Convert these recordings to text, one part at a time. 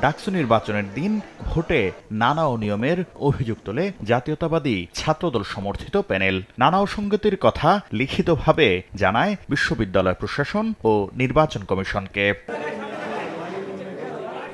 ডাকসু নির্বাচনের দিন ভোটে নানা অনিয়মের অভিযোগ তোলে জাতীয়তাবাদী ছাত্রদল সমর্থিত প্যানেল। নানা অসঙ্গতির কথা লিখিতভাবে জানায় বিশ্ববিদ্যালয় প্রশাসন ও নির্বাচন কমিশনকে।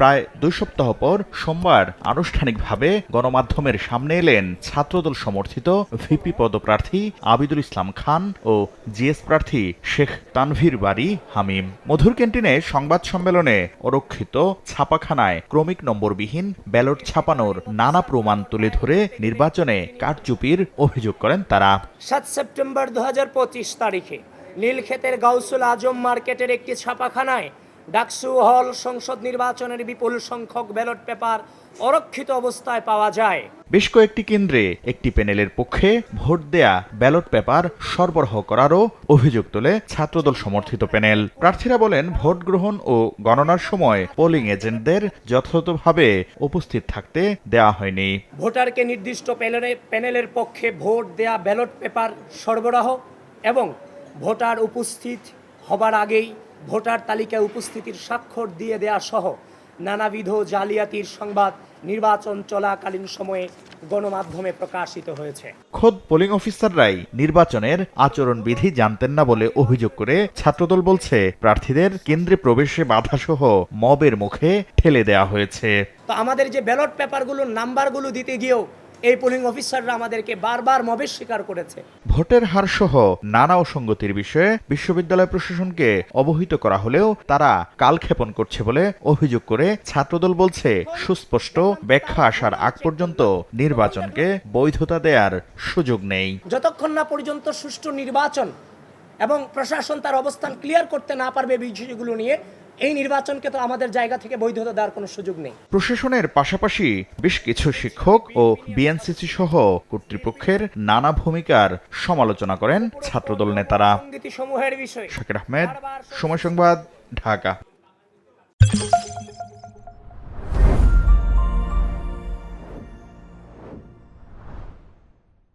প্রায় দুই সপ্তাহ পর সোমবার আনুষ্ঠানিকভাবে গণমাধ্যমের সামনে এলেন ছাত্রদল সমর্থিত ভিপি পদপ্রার্থী আবিদুল ইসলাম খান ও জিএস প্রার্থী শেখ তানভীর বাড়ি হামিম। মধুর ক্যান্টিনে সংবাদ সম্মেলনে অরক্ষিত ছাপাখানায় ক্রমিক নম্বরবিহীন ব্যালট ছাপানোর নানা প্রমাণ তুলে ধরে নির্বাচনে কারচুপির অভিযোগ করেন তারা। সাত সেপ্টেম্বর দু হাজার পঁচিশ তারিখে নীলক্ষেতের গাউসুল আজম মার্কেটের একটি ছাপাখানায় ডাকসু হল সংসদ নির্বাচনের বিপুল সংখ্যক ব্যালট পেপার অরক্ষিত অবস্থায় পাওয়া যায়। বেশ কয়েকটি কেন্দ্রে একটি প্যানেলের পক্ষে ভোট দেয়া ব্যালট পেপার সরবরাহ করারও অভিযোগ তোলে ছাত্রদল সমর্থিত প্যানেল। প্রার্থীরা বলেন ভোট গ্রহণ ও গণনার সময় পোলিং এজেন্টদের যথাযথভাবে উপস্থিত থাকতে দেয়া হয়নি। ভোটারকে নির্দিষ্ট প্যানেলে- প্যানেলের পক্ষে ভোট দেয়া ব্যালট পেপার সরবরাহ এবং ভোটার উপস্থিত হবার আগেই ভোটার তালিকায় উপস্থিতির স্বাক্ষর দিয়ে দেয়া সহ নানাবিধ জালিয়াতির সংবাদ নির্বাচন চলাকালীন সময়ে গণমাধ্যমে প্রকাশিত হয়েছে। খোদ পোলিং অফিসাররাই নির্বাচনের আচরণবিধি জানতেন না বলে অভিযোগ করে ছাত্রদল বলছে প্রার্থীদের কেন্দ্রে প্রবেশে বাধাসহ মবের মুখে ঠেলে দেওয়া হয়েছে। তো আমাদের যে ব্যালট পেপারগুলোর নাম্বারগুলো দিতে গিয়েও এই পোলিং অফিসাররা আমাদেরকে বারবার মবের স্বীকার করেছে। ভোটের হার সহ নানা অসঙ্গতির বিষয়ে বিশ্ববিদ্যালয় প্রশাসনকে অবহিত করা হলেও তারা কালক্ষেপণ করছে বলে অভিযোগ করে ছাত্রদল বলছে সুস্পষ্ট ব্যাখ্যা আসার আগ পর্যন্ত নির্বাচনকে বৈধতা দেওয়ার সুযোগ নেই। যতক্ষণ না পর্যন্ত সুষ্ঠু নির্বাচন এবং প্রশাসন তার অবস্থান ক্লিয়ার করতে না পারবে বিষয়গুলো নিয়ে এই নির্বাচনকে তো আমাদের জায়গা থেকে বৈধতা দেওয়ার কোনো সুযোগ নেই। প্রশাসনের পাশাপাশি বেশ কিছু শিক্ষক ও বিএনসিসি সহ কর্তৃপক্ষের নানা ভূমিকার সমালোচনা করেন ছাত্রদল নেতারা। সমূহের বিষয়ে শাকির আহমেদ সময় সংবাদ ঢাকা।